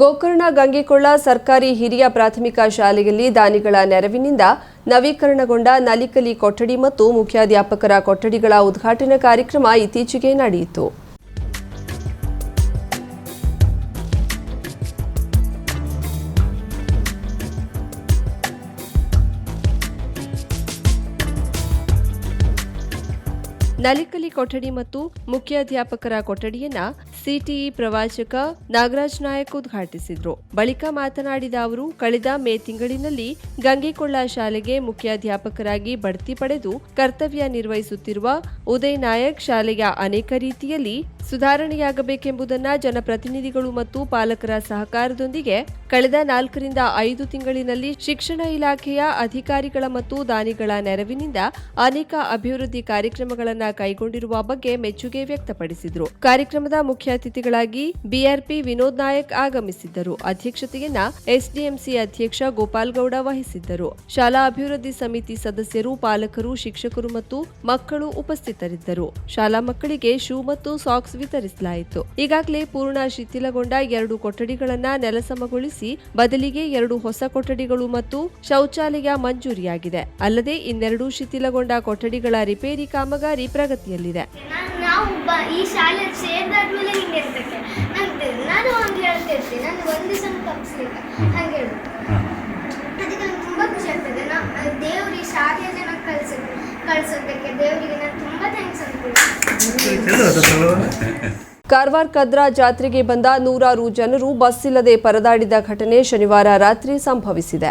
ಗೋಕರ್ಣ ಗಂಗಿಕೊಳ್ಳ ಸರ್ಕಾರಿ ಹಿರಿಯ ಪ್ರಾಥಮಿಕ ಶಾಲೆಯಲ್ಲಿ ದಾನಿಗಳ ನೆರವಿನಿಂದ ನವೀಕರಣಗೊಂಡ ನಲಿಕಲಿ ಕೊಠಡಿ ಮತ್ತು ಮುಖ್ಯಾಧ್ಯಾಪಕರ ಕೊಠಡಿಗಳ ಉದ್ಘಾಟನಾ ಕಾರ್ಯಕ್ರಮ ಇತ್ತೀಚೆಗೆ ನಡೆಯಿತು ನಲಿಕಲಿ ಕೊಠಡಿ ಮತ್ತು ಮುಖ್ಯಾಧ್ಯಾಪಕರ ಕೊಠಡಿಯನ್ನ ಸಿಟಿಇ ಪ್ರವಾಚಕ ನಾಗರಾಜ್ ನಾಯಕ್ ಉದ್ಘಾಟಿಸಿದ್ರು ಬಳಿಕ ಮಾತನಾಡಿದ ಅವರು ಕಳೆದ ಮೇ ತಿಂಗಳಿನಲ್ಲಿ ಗಂಗೆಕೊಳ್ಳ ಶಾಲೆಗೆ ಮುಖ್ಯಾಧ್ಯಾಪಕರಾಗಿ ಬಡ್ತಿ ಪಡೆದು ಕರ್ತವ್ಯ ನಿರ್ವಹಿಸುತ್ತಿರುವ ಉದಯ್ ನಾಯಕ್ ಶಾಲೆಯ ಅನೇಕ ರೀತಿಯಲ್ಲಿ ಸುಧಾರಣೆಯಾಗಬೇಕೆಂಬುದನ್ನು ಜನಪ್ರತಿನಿಧಿಗಳು ಮತ್ತು ಪಾಲಕರ ಸಹಕಾರದೊಂದಿಗೆ ಕಳೆದ ನಾಲ್ಕರಿಂದ ಐದು ತಿಂಗಳಿನಲ್ಲಿ ಶಿಕ್ಷಣ ಇಲಾಖೆಯ ಅಧಿಕಾರಿಗಳ ಮತ್ತು ದಾನಿಗಳ ನೆರವಿನಿಂದ ಅನೇಕ ಅಭಿವೃದ್ಧಿ ಕಾರ್ಯಕ್ರಮಗಳನ್ನು ಕೈಗೊಂಡಿರುವ ಬಗ್ಗೆ ಮೆಚ್ಚುಗೆ ವ್ಯಕ್ತಪಡಿಸಿದರು ಕಾರ್ಯಕ್ರಮದ ಮುಖ್ಯ ಅತಿಥಿಗಳಾಗಿ ಬಿಆರ್ಪಿ ವಿನೋದ್ ನಾಯಕ್ ಆಗಮಿಸಿದ್ದರು ಅಧ್ಯಕ್ಷತೆಯನ್ನ ಎಸ್ಡಿಎಂಸಿ ಅಧ್ಯಕ್ಷ ಗೋಪಾಲ್ಗೌಡ ವಹಿಸಿದ್ದರು ಶಾಲಾ ಅಭಿವೃದ್ಧಿ ಸಮಿತಿ ಸದಸ್ಯರು ಪಾಲಕರು ಶಿಕ್ಷಕರು ಮತ್ತು ಮಕ್ಕಳು ಉಪಸ್ಥಿತರಿದ್ದರು ಶಾಲಾ ಮಕ್ಕಳಿಗೆ ಶೂ ಮತ್ತು ಸಾಕ್ಸ್ ಬಾಕ್ಸ್ ವಿತರಿಸಲಾಯಿತು ಈಗಾಗಲೇ ಪೂರ್ಣ ಶಿಥಿಲಗೊಂಡ ಎರಡು ಕೊಠಡಿಗಳನ್ನ ನೆಲಸಮಗೊಳಿಸಿ ಬದಲಿಗೆ ಎರಡು ಹೊಸ ಕೊಠಡಿಗಳು ಮತ್ತು ಶೌಚಾಲಯ ಮಂಜೂರಿಯಾಗಿದೆ ಅಲ್ಲದೆ ಇನ್ನೆರಡು ಶಿಥಿಲಗೊಂಡ ಕೊಠಡಿಗಳ ರಿಪೇರಿ ಕಾಮಗಾರಿ ಪ್ರಗತಿಯಲ್ಲಿದೆ ಈ ಶಾಲೆ ಸೇರಿದಾದ್ಮೇಲೆ ನಾನು ಹೇಳ್ತಿರ್ತೀನಿ ನಾನು ಒಂದು ದಿವಸ ಹಂಗೆ ಅದಕ್ಕೆ ನಂಗೆ ತುಂಬ ಖುಷಿ ಆಗ್ತದೆ ನಾ ದೇವ್ರು ಈ ಶಾಲೆಯ ಜನಕ್ಕೆ ಕಲಿಸಿದ್ರು ಕಾರ್ವಾರ್ ಕಾರವಾರ ಕದ್ರಾ ಜಾತ್ರೆಗೆ ಬಂದ ನೂರಾರು ಜನರು ಬಸ್ ಇಲ್ಲದೆ ಪರದಾಡಿದ ಘಟನೆ ಶನಿವಾರ ರಾತ್ರಿ ಸಂಭವಿಸಿದೆ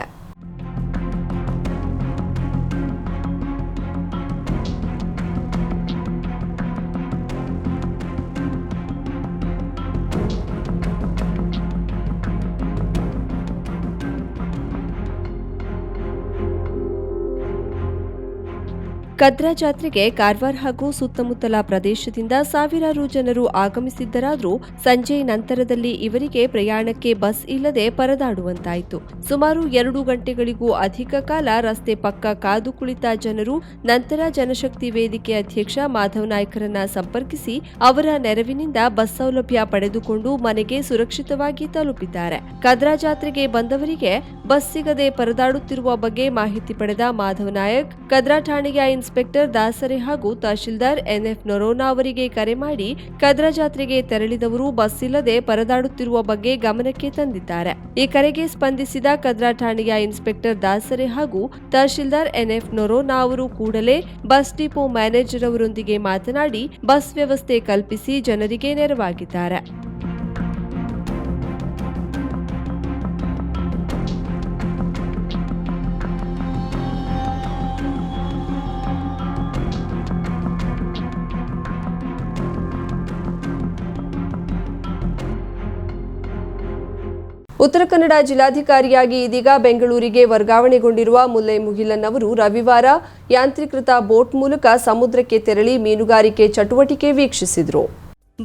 ಕದ್ರಾ ಜಾತ್ರೆಗೆ ಕಾರ್ವಾರ್ ಹಾಗೂ ಸುತ್ತಮುತ್ತಲ ಪ್ರದೇಶದಿಂದ ಸಾವಿರಾರು ಜನರು ಆಗಮಿಸಿದ್ದರಾದರೂ ಸಂಜೆ ನಂತರದಲ್ಲಿ ಇವರಿಗೆ ಪ್ರಯಾಣಕ್ಕೆ ಬಸ್ ಇಲ್ಲದೆ ಪರದಾಡುವಂತಾಯಿತು ಸುಮಾರು ಎರಡು ಗಂಟೆಗಳಿಗೂ ಅಧಿಕ ಕಾಲ ರಸ್ತೆ ಪಕ್ಕ ಕಾದು ಕುಳಿತ ಜನರು ನಂತರ ಜನಶಕ್ತಿ ವೇದಿಕೆ ಅಧ್ಯಕ್ಷ ಮಾಧವ್ ನಾಯ್ಕರನ್ನ ಸಂಪರ್ಕಿಸಿ ಅವರ ನೆರವಿನಿಂದ ಬಸ್ ಸೌಲಭ್ಯ ಪಡೆದುಕೊಂಡು ಮನೆಗೆ ಸುರಕ್ಷಿತವಾಗಿ ತಲುಪಿದ್ದಾರೆ ಕದ್ರಾ ಜಾತ್ರೆಗೆ ಬಂದವರಿಗೆ ಬಸ್ ಸಿಗದೆ ಪರದಾಡುತ್ತಿರುವ ಬಗ್ಗೆ ಮಾಹಿತಿ ಪಡೆದ ಮಾಧವ್ ನಾಯಕ್ ಕದ್ರಾ ಠಾಣೆಯ ಇನ್ಸ್ಪೆಕ್ಟರ್ ದಾಸರೆ ಹಾಗೂ ತಹಶೀಲ್ದಾರ್ ಎನ್ಎಫ್ ನರೋನಾ ಅವರಿಗೆ ಕರೆ ಮಾಡಿ ಕದ್ರ ಜಾತ್ರೆಗೆ ತೆರಳಿದವರು ಬಸ್ ಇಲ್ಲದೆ ಪರದಾಡುತ್ತಿರುವ ಬಗ್ಗೆ ಗಮನಕ್ಕೆ ತಂದಿದ್ದಾರೆ ಈ ಕರೆಗೆ ಸ್ಪಂದಿಸಿದ ಕದ್ರಾ ಠಾಣೆಯ ಇನ್ಸ್ಪೆಕ್ಟರ್ ದಾಸರೆ ಹಾಗೂ ತಹಶೀಲ್ದಾರ್ ಎನ್ಎಫ್ ನರೋನಾ ಅವರು ಕೂಡಲೇ ಬಸ್ ಡಿಪೋ ಮ್ಯಾನೇಜರ್ ಅವರೊಂದಿಗೆ ಮಾತನಾಡಿ ಬಸ್ ವ್ಯವಸ್ಥೆ ಕಲ್ಪಿಸಿ ಜನರಿಗೆ ನೆರವಾಗಿದ್ದಾರೆ ಉತ್ತರ ಕನ್ನಡ ಜಿಲ್ಲಾಧಿಕಾರಿಯಾಗಿ ಇದೀಗ ಬೆಂಗಳೂರಿಗೆ ವರ್ಗಾವಣೆಗೊಂಡಿರುವ ಮುಲ್ಲೈ ಮುಗಿಲನ್ ಅವರು ರವಿವಾರ ಯಾಂತ್ರೀಕೃತ ಬೋಟ್ ಮೂಲಕ ಸಮುದ್ರಕ್ಕೆ ತೆರಳಿ ಮೀನುಗಾರಿಕೆ ಚಟುವಟಿಕೆ ವೀಕ್ಷಿಸಿದರು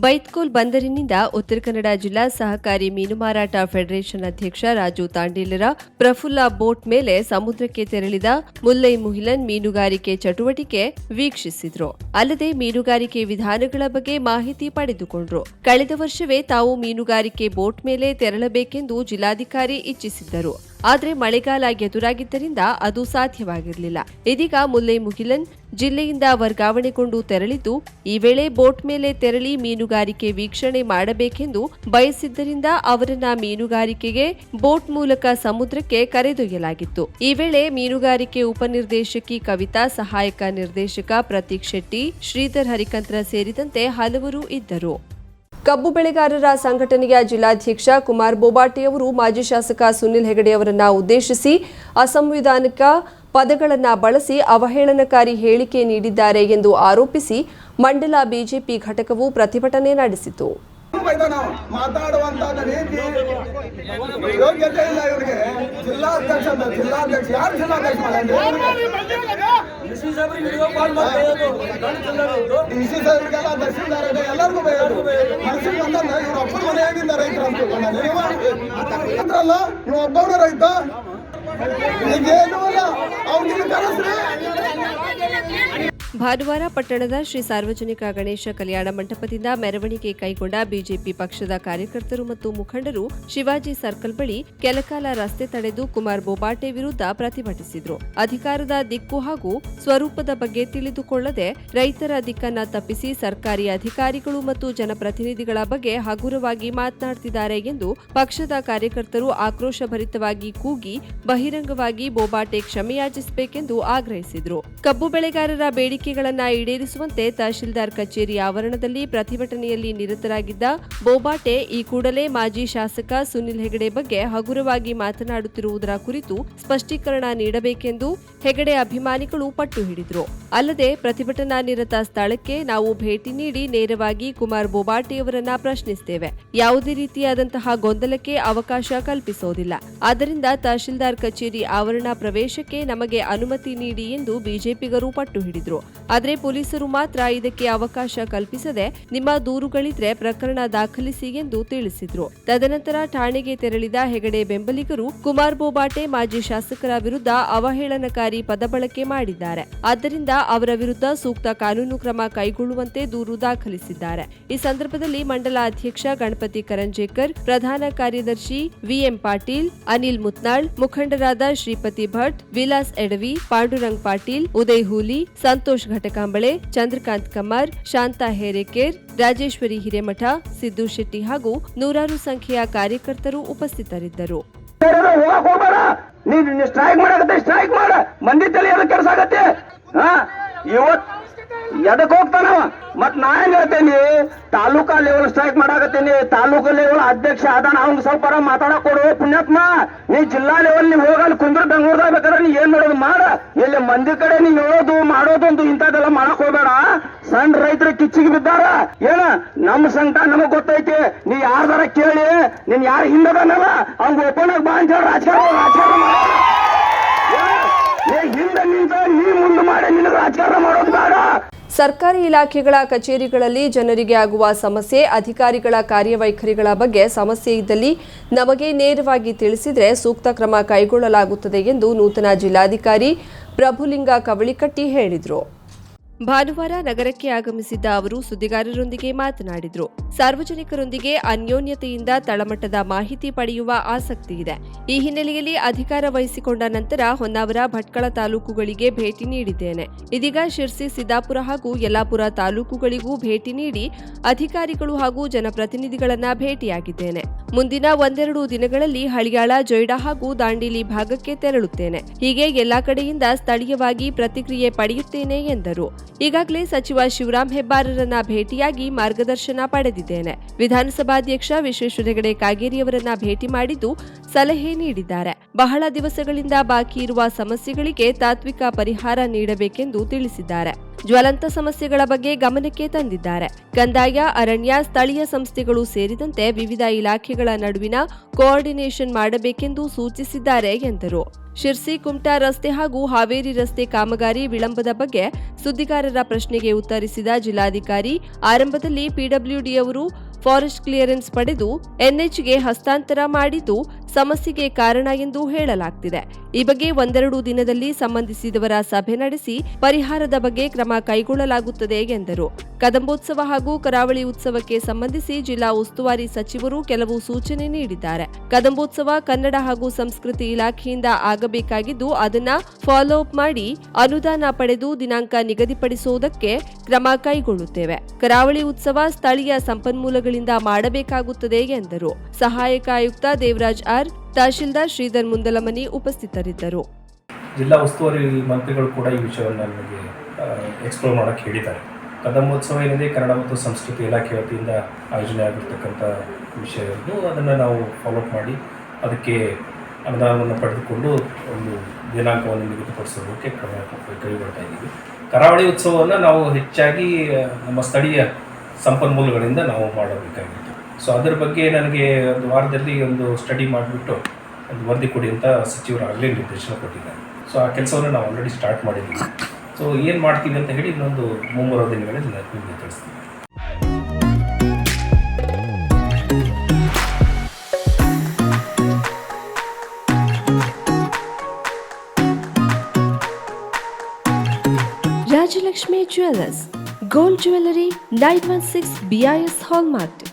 ಬೈತ್ಕೋಲ್ ಬಂದರಿನಿಂದ ಉತ್ತರ ಕನ್ನಡ ಜಿಲ್ಲಾ ಸಹಕಾರಿ ಮೀನು ಮಾರಾಟ ಫೆಡರೇಷನ್ ಅಧ್ಯಕ್ಷ ರಾಜು ತಾಂಡೇಲರ ಪ್ರಫುಲ್ಲ ಬೋಟ್ ಮೇಲೆ ಸಮುದ್ರಕ್ಕೆ ತೆರಳಿದ ಮುಲ್ಲೈ ಮುಹಿಲನ್ ಮೀನುಗಾರಿಕೆ ಚಟುವಟಿಕೆ ವೀಕ್ಷಿಸಿದ್ರು ಅಲ್ಲದೆ ಮೀನುಗಾರಿಕೆ ವಿಧಾನಗಳ ಬಗ್ಗೆ ಮಾಹಿತಿ ಪಡೆದುಕೊಂಡ್ರು ಕಳೆದ ವರ್ಷವೇ ತಾವು ಮೀನುಗಾರಿಕೆ ಬೋಟ್ ಮೇಲೆ ತೆರಳಬೇಕೆಂದು ಜಿಲ್ಲಾಧಿಕಾರಿ ಇಚ್ಛಿಸಿದ್ದರು ಆದರೆ ಮಳೆಗಾಲ ಎದುರಾಗಿದ್ದರಿಂದ ಅದು ಸಾಧ್ಯವಾಗಿರಲಿಲ್ಲ ಇದೀಗ ಮುಲ್ಲೈ ಮುಗಿಲನ್ ಜಿಲ್ಲೆಯಿಂದ ವರ್ಗಾವಣೆಗೊಂಡು ತೆರಳಿದ್ದು ಈ ವೇಳೆ ಬೋಟ್ ಮೇಲೆ ತೆರಳಿ ಮೀನುಗಾರಿಕೆ ವೀಕ್ಷಣೆ ಮಾಡಬೇಕೆಂದು ಬಯಸಿದ್ದರಿಂದ ಅವರನ್ನ ಮೀನುಗಾರಿಕೆಗೆ ಬೋಟ್ ಮೂಲಕ ಸಮುದ್ರಕ್ಕೆ ಕರೆದೊಯ್ಯಲಾಗಿತ್ತು ಈ ವೇಳೆ ಮೀನುಗಾರಿಕೆ ಉಪನಿರ್ದೇಶಕಿ ಕವಿತಾ ಸಹಾಯಕ ನಿರ್ದೇಶಕ ಪ್ರತೀಕ್ ಶೆಟ್ಟಿ ಶ್ರೀಧರ್ ಹರಿಕಂತ್ರ ಸೇರಿದಂತೆ ಹಲವರು ಇದ್ದರು ಕಬ್ಬು ಬೆಳೆಗಾರರ ಸಂಘಟನೆಯ ಜಿಲ್ಲಾಧ್ಯಕ್ಷ ಕುಮಾರ್ ಅವರು ಮಾಜಿ ಶಾಸಕ ಸುನಿಲ್ ಅವರನ್ನು ಉದ್ದೇಶಿಸಿ ಅಸಂವಿಧಾನಿಕ ಪದಗಳನ್ನು ಬಳಸಿ ಅವಹೇಳನಕಾರಿ ಹೇಳಿಕೆ ನೀಡಿದ್ದಾರೆ ಎಂದು ಆರೋಪಿಸಿ ಮಂಡಲ ಬಿಜೆಪಿ ಘಟಕವು ಪ್ರತಿಭಟನೆ ನಡೆಸಿತು ಎಲ್ಲರಿಗೂ ರೈತರು ರೈತ ಅವ್ರಿಗೆ ಕಳಿಸ್ರಿ ಭಾನುವಾರ ಪಟ್ಟಣದ ಶ್ರೀ ಸಾರ್ವಜನಿಕ ಗಣೇಶ ಕಲ್ಯಾಣ ಮಂಟಪದಿಂದ ಮೆರವಣಿಗೆ ಕೈಗೊಂಡ ಬಿಜೆಪಿ ಪಕ್ಷದ ಕಾರ್ಯಕರ್ತರು ಮತ್ತು ಮುಖಂಡರು ಶಿವಾಜಿ ಸರ್ಕಲ್ ಬಳಿ ಕೆಲಕಾಲ ರಸ್ತೆ ತಡೆದು ಕುಮಾರ್ ಬೋಬಾಟೆ ವಿರುದ್ಧ ಪ್ರತಿಭಟಿಸಿದರು ಅಧಿಕಾರದ ದಿಕ್ಕು ಹಾಗೂ ಸ್ವರೂಪದ ಬಗ್ಗೆ ತಿಳಿದುಕೊಳ್ಳದೆ ರೈತರ ದಿಕ್ಕನ್ನ ತಪ್ಪಿಸಿ ಸರ್ಕಾರಿ ಅಧಿಕಾರಿಗಳು ಮತ್ತು ಜನಪ್ರತಿನಿಧಿಗಳ ಬಗ್ಗೆ ಹಗುರವಾಗಿ ಮಾತನಾಡುತ್ತಿದ್ದಾರೆ ಎಂದು ಪಕ್ಷದ ಕಾರ್ಯಕರ್ತರು ಆಕ್ರೋಶಭರಿತವಾಗಿ ಕೂಗಿ ಬಹಿರಂಗವಾಗಿ ಬೋಬಾಟೆ ಕ್ಷಮೆಯಾಚಿಸಬೇಕೆಂದು ಆಗ್ರಹಿಸಿದರು ಕಬ್ಬು ಬೆಳೆಗಾರರ ಬೇಡಿಕೆ ಬೇಡಿಕೆಗಳನ್ನು ಈಡೇರಿಸುವಂತೆ ತಹಶೀಲ್ದಾರ್ ಕಚೇರಿ ಆವರಣದಲ್ಲಿ ಪ್ರತಿಭಟನೆಯಲ್ಲಿ ನಿರತರಾಗಿದ್ದ ಬೋಬಾಟೆ ಈ ಕೂಡಲೇ ಮಾಜಿ ಶಾಸಕ ಸುನಿಲ್ ಹೆಗಡೆ ಬಗ್ಗೆ ಹಗುರವಾಗಿ ಮಾತನಾಡುತ್ತಿರುವುದರ ಕುರಿತು ಸ್ಪಷ್ಟೀಕರಣ ನೀಡಬೇಕೆಂದು ಹೆಗಡೆ ಅಭಿಮಾನಿಗಳು ಪಟ್ಟು ಹಿಡಿದರು ಅಲ್ಲದೆ ಪ್ರತಿಭಟನಾ ನಿರತ ಸ್ಥಳಕ್ಕೆ ನಾವು ಭೇಟಿ ನೀಡಿ ನೇರವಾಗಿ ಕುಮಾರ್ ಬೋಬಾಟೆಯವರನ್ನ ಪ್ರಶ್ನಿಸುತ್ತೇವೆ ಯಾವುದೇ ರೀತಿಯಾದಂತಹ ಗೊಂದಲಕ್ಕೆ ಅವಕಾಶ ಕಲ್ಪಿಸೋದಿಲ್ಲ ಆದ್ದರಿಂದ ತಹಶೀಲ್ದಾರ್ ಕಚೇರಿ ಆವರಣ ಪ್ರವೇಶಕ್ಕೆ ನಮಗೆ ಅನುಮತಿ ನೀಡಿ ಎಂದು ಬಿಜೆಪಿಗರು ಪಟ್ಟು ಹಿಡಿದರು ಆದರೆ ಪೊಲೀಸರು ಮಾತ್ರ ಇದಕ್ಕೆ ಅವಕಾಶ ಕಲ್ಪಿಸದೆ ನಿಮ್ಮ ದೂರುಗಳಿದ್ರೆ ಪ್ರಕರಣ ದಾಖಲಿಸಿ ಎಂದು ತಿಳಿಸಿದ್ರು ತದನಂತರ ಠಾಣೆಗೆ ತೆರಳಿದ ಹೆಗಡೆ ಬೆಂಬಲಿಗರು ಕುಮಾರ್ ಬೋಬಾಟೆ ಮಾಜಿ ಶಾಸಕರ ವಿರುದ್ಧ ಅವಹೇಳನಕಾರಿ ಪದಬಳಕೆ ಮಾಡಿದ್ದಾರೆ ಆದ್ದರಿಂದ ಅವರ ವಿರುದ್ಧ ಸೂಕ್ತ ಕಾನೂನು ಕ್ರಮ ಕೈಗೊಳ್ಳುವಂತೆ ದೂರು ದಾಖಲಿಸಿದ್ದಾರೆ ಈ ಸಂದರ್ಭದಲ್ಲಿ ಮಂಡಲ ಅಧ್ಯಕ್ಷ ಗಣಪತಿ ಕರಂಜೇಕರ್ ಪ್ರಧಾನ ಕಾರ್ಯದರ್ಶಿ ವಿಎಂ ಪಾಟೀಲ್ ಅನಿಲ್ ಮುತ್ನಾಳ್ ಮುಖಂಡರಾದ ಶ್ರೀಪತಿ ಭಟ್ ವಿಲಾಸ್ ಎಡವಿ ಪಾಂಡುರಂಗ್ ಪಾಟೀಲ್ ಉದಯ್ ಹೂಲಿ ಸಂತೋಷ್ ಸುರೇಶ್ ಘಟಕಾಂಬಳೆ ಚಂದ್ರಕಾಂತ್ ಕಮ್ಮರ್ ಶಾಂತಾ ಹೇರೇಕೇರ್ ರಾಜೇಶ್ವರಿ ಹಿರೇಮಠ ಸಿದ್ದು ಶೆಟ್ಟಿ ಹಾಗೂ ನೂರಾರು ಸಂಖ್ಯೆಯ ಕಾರ್ಯಕರ್ತರು ಉಪಸ್ಥಿತರಿದ್ದರು ಎದಕ್ ಹೋಗ್ತಾನ ಮತ್ ನಾ ಏನ್ ಹೇಳ್ತೇನಿ ತಾಲೂಕಾ ಲೆವೆಲ್ ಸ್ಟ್ರೈಕ್ ಮಾಡಾಕತ್ತೇನಿ ತಾಲೂಕು ಲೆವೆಲ್ ಅಧ್ಯಕ್ಷ ಆದಾನ ಅವ್ನ್ ಸ್ವಲ್ಪ ಮಾತಾಡಕ್ ಕೊಡು ಪುಣ್ಯಾತ್ಮ ನೀ ಜಿಲ್ಲಾ ಲೆವೆಲ್ ನೀವ್ ಹೋಗಲ್ಲಿ ಕುಂದ್ರ ಬೆಂಗಳೂರ್ದಾಗ ಬೇಕಾದ್ರೆ ನೀ ಏನ್ ಮಾಡೋದು ಮಾಡ ಇಲ್ಲಿ ಮಂದಿ ಕಡೆ ನೀ ಹೇಳೋದು ಅಂತ ಇಂಥದೆಲ್ಲ ಮಾಡಕ್ ಹೋಗ್ಬೇಡ ಸಣ್ಣ ರೈತರ ಕಿಚ್ಚಿಗೆ ಬಿದ್ದಾರ ಏನ ನಮ್ ಸಂಕಟ ನಮಗ್ ಗೊತ್ತೈತಿ ನೀ ಯಾರ್ದಾರ ಕೇಳಿ ನೀನ್ ಯಾರ ಹಿಂದದನಲ್ಲ ಅವ್ನ್ ಓಪನ್ ಆಗಿ ಬಾ ಅಂತ ಹೇಳಿ ರಾಜಕಾರಣ ಮಾಡ ಹಿಂದೆ ನಿಂತ ನೀ ಮುಂದೆ ಮಾಡಿ ನಿನ್ನ ರಾಜಕಾರಣ ಮಾಡೋದು ಬೇಡ ಸರ್ಕಾರಿ ಇಲಾಖೆಗಳ ಕಚೇರಿಗಳಲ್ಲಿ ಜನರಿಗೆ ಆಗುವ ಸಮಸ್ಯೆ ಅಧಿಕಾರಿಗಳ ಕಾರ್ಯವೈಖರಿಗಳ ಬಗ್ಗೆ ಸಮಸ್ಯೆ ಇದ್ದಲ್ಲಿ ನಮಗೆ ನೇರವಾಗಿ ತಿಳಿಸಿದರೆ ಸೂಕ್ತ ಕ್ರಮ ಕೈಗೊಳ್ಳಲಾಗುತ್ತದೆ ಎಂದು ನೂತನ ಜಿಲ್ಲಾಧಿಕಾರಿ ಪ್ರಭುಲಿಂಗ ಕವಳಿಕಟ್ಟಿ ಹೇಳಿದರು ಭಾನುವಾರ ನಗರಕ್ಕೆ ಆಗಮಿಸಿದ್ದ ಅವರು ಸುದ್ದಿಗಾರರೊಂದಿಗೆ ಮಾತನಾಡಿದರು ಸಾರ್ವಜನಿಕರೊಂದಿಗೆ ಅನ್ಯೋನ್ಯತೆಯಿಂದ ತಳಮಟ್ಟದ ಮಾಹಿತಿ ಪಡೆಯುವ ಆಸಕ್ತಿ ಇದೆ ಈ ಹಿನ್ನೆಲೆಯಲ್ಲಿ ಅಧಿಕಾರ ವಹಿಸಿಕೊಂಡ ನಂತರ ಹೊನ್ನಾವರ ಭಟ್ಕಳ ತಾಲೂಕುಗಳಿಗೆ ಭೇಟಿ ನೀಡಿದ್ದೇನೆ ಇದೀಗ ಶಿರ್ಸಿ ಸಿದ್ದಾಪುರ ಹಾಗೂ ಯಲ್ಲಾಪುರ ತಾಲೂಕುಗಳಿಗೂ ಭೇಟಿ ನೀಡಿ ಅಧಿಕಾರಿಗಳು ಹಾಗೂ ಜನಪ್ರತಿನಿಧಿಗಳನ್ನ ಭೇಟಿಯಾಗಿದ್ದೇನೆ ಮುಂದಿನ ಒಂದೆರಡು ದಿನಗಳಲ್ಲಿ ಹಳಿಯಾಳ ಜೊಯ್ಡಾ ಹಾಗೂ ದಾಂಡಿಲಿ ಭಾಗಕ್ಕೆ ತೆರಳುತ್ತೇನೆ ಹೀಗೆ ಎಲ್ಲಾ ಕಡೆಯಿಂದ ಸ್ಥಳೀಯವಾಗಿ ಪ್ರತಿಕ್ರಿಯೆ ಪಡೆಯುತ್ತೇನೆ ಎಂದರು ಈಗಾಗಲೇ ಸಚಿವ ಶಿವರಾಮ್ ಹೆಬ್ಬಾರರನ್ನ ಭೇಟಿಯಾಗಿ ಮಾರ್ಗದರ್ಶನ ಪಡೆದಿದ್ದೇನೆ ವಿಧಾನಸಭಾಧ್ಯಕ್ಷ ವಿಶ್ವೇಶ್ವರ ಹೆಗಡೆ ಕಾಗೇರಿಯವರನ್ನ ಭೇಟಿ ಮಾಡಿದ್ದು ಸಲಹೆ ನೀಡಿದ್ದಾರೆ ಬಹಳ ದಿವಸಗಳಿಂದ ಬಾಕಿ ಇರುವ ಸಮಸ್ಯೆಗಳಿಗೆ ತಾತ್ವಿಕ ಪರಿಹಾರ ನೀಡಬೇಕೆಂದು ತಿಳಿಸಿದ್ದಾರೆ ಜ್ವಲಂತ ಸಮಸ್ಯೆಗಳ ಬಗ್ಗೆ ಗಮನಕ್ಕೆ ತಂದಿದ್ದಾರೆ ಕಂದಾಯ ಅರಣ್ಯ ಸ್ಥಳೀಯ ಸಂಸ್ಥೆಗಳು ಸೇರಿದಂತೆ ವಿವಿಧ ಇಲಾಖೆಗಳ ನಡುವಿನ ಕೋಆರ್ಡಿನೇಷನ್ ಮಾಡಬೇಕೆಂದು ಸೂಚಿಸಿದ್ದಾರೆ ಎಂದರು ಶಿರ್ಸಿ ಕುಮಟಾ ರಸ್ತೆ ಹಾಗೂ ಹಾವೇರಿ ರಸ್ತೆ ಕಾಮಗಾರಿ ವಿಳಂಬದ ಬಗ್ಗೆ ಸುದ್ದಿಗಾರರ ಪ್ರಶ್ನೆಗೆ ಉತ್ತರಿಸಿದ ಜಿಲ್ಲಾಧಿಕಾರಿ ಆರಂಭದಲ್ಲಿ ಅವರು ಫಾರೆಸ್ಟ್ ಕ್ಲಿಯರೆನ್ಸ್ ಪಡೆದು ಎನ್ಎಚ್ಗೆ ಹಸ್ತಾಂತರ ಮಾಡಿದ್ದು ಸಮಸ್ಯೆಗೆ ಕಾರಣ ಎಂದು ಹೇಳಲಾಗ್ತಿದೆ ಈ ಬಗ್ಗೆ ಒಂದೆರಡು ದಿನದಲ್ಲಿ ಸಂಬಂಧಿಸಿದವರ ಸಭೆ ನಡೆಸಿ ಪರಿಹಾರದ ಬಗ್ಗೆ ಕ್ರಮ ಕೈಗೊಳ್ಳಲಾಗುತ್ತದೆ ಎಂದರು ಕದಂಬೋತ್ಸವ ಹಾಗೂ ಕರಾವಳಿ ಉತ್ಸವಕ್ಕೆ ಸಂಬಂಧಿಸಿ ಜಿಲ್ಲಾ ಉಸ್ತುವಾರಿ ಸಚಿವರು ಕೆಲವು ಸೂಚನೆ ನೀಡಿದ್ದಾರೆ ಕದಂಬೋತ್ಸವ ಕನ್ನಡ ಹಾಗೂ ಸಂಸ್ಕೃತಿ ಇಲಾಖೆಯಿಂದ ಆಗಬೇಕಾಗಿದ್ದು ಅದನ್ನ ಫಾಲೋ ಅಪ್ ಮಾಡಿ ಅನುದಾನ ಪಡೆದು ದಿನಾಂಕ ನಿಗದಿಪಡಿಸುವುದಕ್ಕೆ ಕ್ರಮ ಕೈಗೊಳ್ಳುತ್ತೇವೆ ಕರಾವಳಿ ಉತ್ಸವ ಸ್ಥಳೀಯ ಸಂಪನ್ಮೂಲಗಳಿಂದ ಮಾಡಬೇಕಾಗುತ್ತದೆ ಎಂದರು ಸಹಾಯಕ ಆಯುಕ್ತ ದೇವರಾಜ್ ಆರ್ ತಹಶೀಲ್ದಾರ್ ಶ್ರೀಧರ್ ಮುಂದಲಮನಿ ಉಪಸ್ಥಿತರಿದ್ದರು ಜಿಲ್ಲಾ ಉಸ್ತುವಾರಿ ಮಂತ್ರಿಗಳು ಕೂಡ ಈ ವಿಷಯವನ್ನು ನಮಗೆ ಎಕ್ಸ್ಪ್ಲೋರ್ ಮಾಡೋಕ್ಕೆ ಹೇಳಿದ್ದಾರೆ ಕದಂಬೋತ್ಸವ ಏನಿದೆ ಕನ್ನಡ ಮತ್ತು ಸಂಸ್ಕೃತಿ ಇಲಾಖೆ ವತಿಯಿಂದ ಆಯೋಜನೆ ಆಗಿರ್ತಕ್ಕಂಥ ವಿಷಯವನ್ನು ಅದನ್ನು ನಾವು ಫಾಲೋಅಪ್ ಮಾಡಿ ಅದಕ್ಕೆ ಅನುದಾನವನ್ನು ಪಡೆದುಕೊಂಡು ಒಂದು ದಿನಾಂಕವನ್ನು ನಿಗದಿಪಡಿಸೋದಕ್ಕೆ ಕ್ರಮ ಕೈಗೊಳ್ತಾ ಇದ್ದೀವಿ ಕರಾವಳಿ ಉತ್ಸವವನ್ನು ನಾವು ಹೆಚ್ಚಾಗಿ ನಮ್ಮ ಸ್ಥಳೀಯ ಸಂಪನ್ಮೂಲಗಳಿಂದ ನಾವು ಮಾಡಬೇಕಾಗಿದೆ ಸೊ ಅದರ ಬಗ್ಗೆ ನನಗೆ ಒಂದು ವಾರದಲ್ಲಿ ಒಂದು ಸ್ಟಡಿ ಮಾಡಿಬಿಟ್ಟು ಒಂದು ವರದಿ ಕೊಡಿ ಅಂತ ಸಚಿವರು ಆಗಲೇ ನಿರ್ದೇಶನ ಕೊಟ್ಟಿದ್ದಾರೆ ಸೊ ಆ ಕೆಲಸವನ್ನು ನಾವು ಆಲ್ರೆಡಿ ಸ್ಟಾರ್ಟ್ ಮಾಡಿದ್ದೀವಿ ಸೊ ಏನು ಮಾಡ್ತೀವಿ ಅಂತ ಹೇಳಿ ಇನ್ನೊಂದು ಮುಂಬರುವ ದಿನಗಳಲ್ಲಿ ನಿಮಗೆ ತಿಳಿಸ್ತೀನಿ Rajalakshmi jewellers gold jewellery nine one six BIS hallmark